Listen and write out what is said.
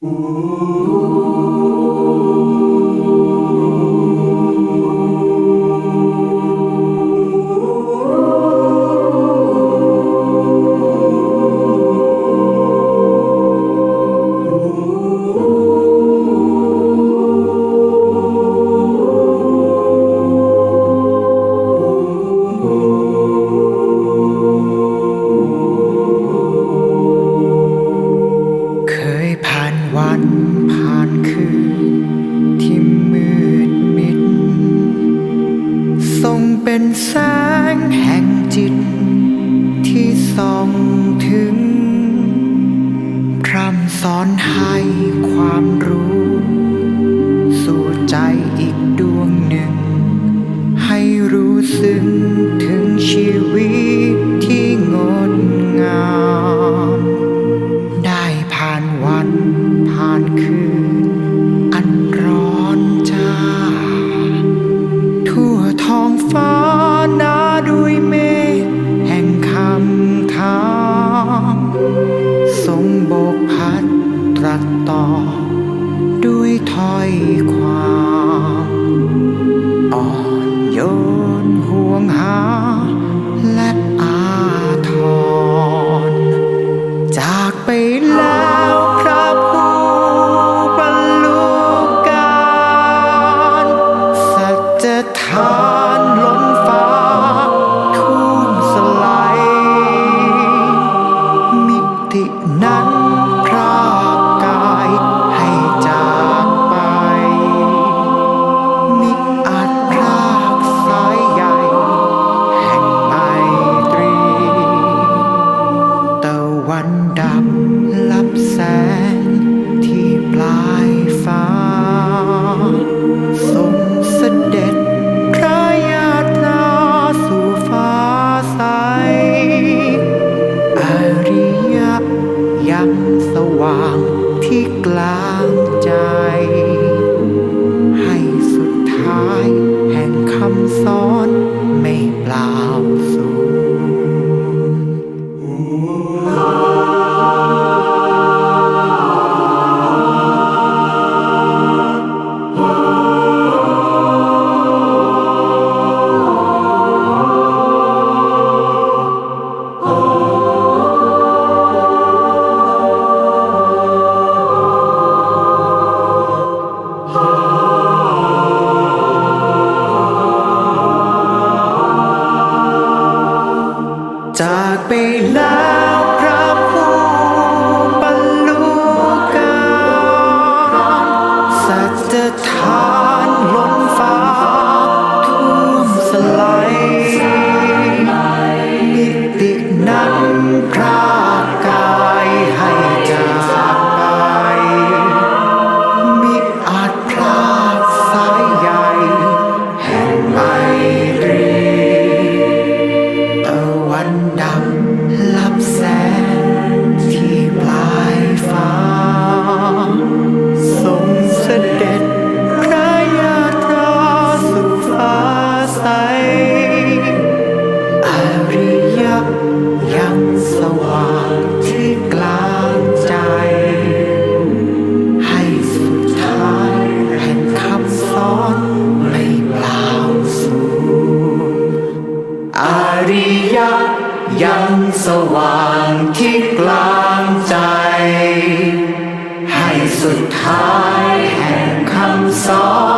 Ooh. ใจอีกดวงหนึ่ง ให้รู้สึกถึงชีวิตที่งดงาม ได้ผ่านวันผ่านคืน อันร้อนจ้า ทั่วท้องฟ้านาด้วยเมฆแห่งคำถามทรงโบกพัดตรัสต่อด้วยถ้อย 没了 วางที่กลาง จากไปแล้วพระผู้บรรลุกรมสัจท่วมสลายมิตินั้นพระ สว่างที่กลางใจ ให้สุดท้ายแห่งคำสอน